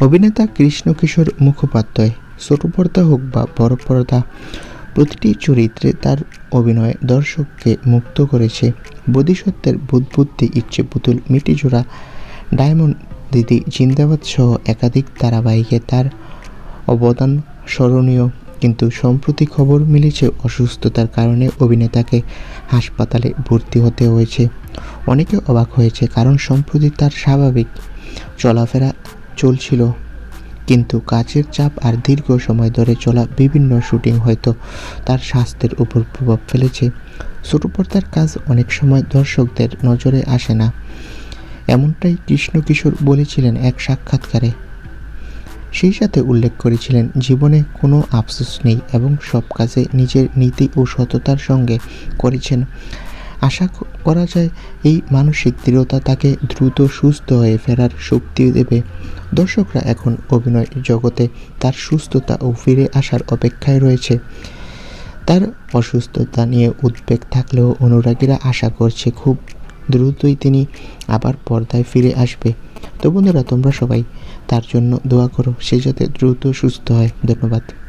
অভিনেতা কৃষ্ণ কিশোর মুখোপাধ্যায়, ছোট পর্দা হোক বা বড় পর্দা, প্রতিটি চরিত্রে তার অভিনয় দর্শককে মুক্ত করেছে। বোধিসত্ত্বের বুদ্বুদ্ধি, ইচ্ছে পুতুল মিটিজোড়া ডায়মন্ড দিদি, জিন্দাবাদ সহ একাধিক ধারাবাহিকে তার অবদান স্মরণীয়। কিন্তু সম্প্রতি খবর মিলেছে অসুস্থতার কারণে অভিনেতাকে হাসপাতালে ভর্তি হতে হয়েছে। অনেকে অবাক হয়েছে কারণ সম্প্রতি তার স্বাভাবিক চলাফেরা চলছিল। কিন্তু কাজের চাপ আর দীর্ঘ সময় ধরে চলা বিভিন্ন শুটিং হয়তো তার স্বাস্থ্যের উপর প্রভাব ফেলেছে। ছোট পর্দার কাজ অনেক সময় দর্শকদের নজরে আসে না। এমনটাই কৃষ্ণ কিশোর বলেছিলেন এক সাক্ষাৎকারে। সেই সাথে উল্লেখ করেছিলেন, জীবনে কোনো আফসোস নেই এবং সব কাজে নিজের নীতি ও সততার সঙ্গে করেছেন। আশা করা যায় এই মানসিক দৃঢ়তা তাকে দ্রুত সুস্থ হয়ে ফেরার শক্তি দেবে। দর্শকরা এখন অভিনয় জগতে তার সুস্থতা ও ফিরে আসার অপেক্ষায় রয়েছে। তার অসুস্থতা নিয়ে উদ্বেগ থাকলেও অনুরাগীরা আশা করছে খুব দ্রুতই তিনি আবার পর্দায় ফিরে আসবে। তো বন্ধুরা, তোমরা সবাই তার জন্য দোয়া করো, সে যাতে দ্রুত সুস্থ হয়। ধন্যবাদ।